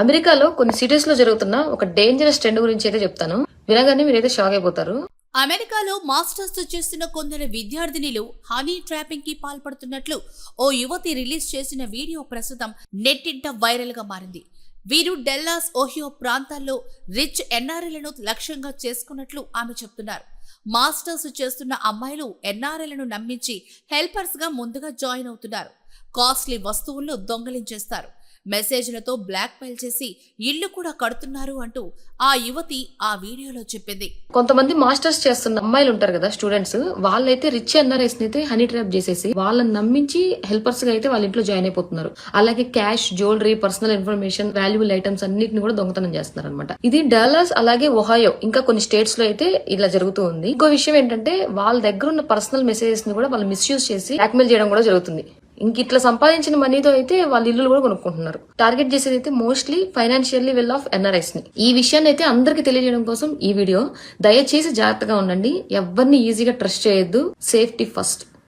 అమెరికాలో కొన్ని సిటీస్లో జరుగుతున్న ఒక డేంజరస్ ట్రెండ్ గురించి అయితే చెప్తాను. వినగానే మీరైతే షాక్ అయిపోతారు. అమెరికాలో మాస్టర్స్ చేస్తున్న కొందరు విద్యార్థినిలు హనీ ట్రాపింగ్కి పాల్పడుతున్నట్లు ఓ యువతి రిలీజ్ చేసిన వీడియో ప్రస్తుతం నెట్టింట వైరల్గా మారింది. వీరు డెల్లాస్ ఓహియో ప్రాంతాల్లో రిచ్ ఎన్ఆర్ఎలను లక్ష్యంగా చేసుకున్నట్లు ఆమె చెప్తున్నారు. మాస్టర్స్ చేస్తున్న అమ్మాయిలు ఎన్ఆర్ఎలను నమ్మించి హెల్పర్స్గా ముందుగా జాయిన్ అవుతున్నారు. కాస్ట్లీ వస్తువుల్లో దొంగలించేస్తారు. మెసేజ్లతో బ్లాక్మెయిల్ చేసి ఇల్లు కూడా కడుతున్నారు అంటూ ఆ యువతి ఆ వీడియోలో చెప్పింది. కొంతమంది మాస్టర్స్ చేస్తున్న అమ్మాయిలు ఉంటారు కదా స్టూడెంట్స్ వాళ్ళైతే రిచ్ ఎన్ఆర్ఎస్ అయితే హనీ ట్రాప్ చేసేసి వాళ్ళని నమ్మించి హెల్పర్స్గా అయితే వాళ్ళ ఇంట్లో జాయిన్ అయిపోతున్నారు. అలాగే cash jewellery personal information valuable items అన్నిటిని కూడా దొంగతనం చేస్తున్నారు అనమాట ఇది డాలర్స్ అలాగే ఒహాయో ఇంకా కొన్ని స్టేట్స్లో అయితే ఇలా జరుగుతూ ఉంది. ఇంకో విషయం ఏంటంటే వాళ్ళ దగ్గర ఉన్న పర్సనల్ మెసేజెస్ని కూడా వాళ్ళు మిస్యూజ్ చేసి బ్లాక్మెయిల్ చేయడం కూడా జరుగుతుంది. ఇంక ఇట్లా సంపాదించిన మనీతో అయితే వాళ్ళ ఇల్లు కూడా కొనుక్కుంటున్నారు. టార్గెట్ చేసేది అయితే మోస్ట్లీ ఫైనాన్షియల్లీ వెల్ ఆఫ్ ఎన్ఆర్ఐస్ని. ఈ విషయాన్ని అయితే అందరికి తెలియజేయడం కోసం ఈ వీడియో. దయచేసి జాగ్రత్తగా ఉండండి. ఎవరిని ఈజీగా ట్రస్ట్ చేయొద్దు. Safety first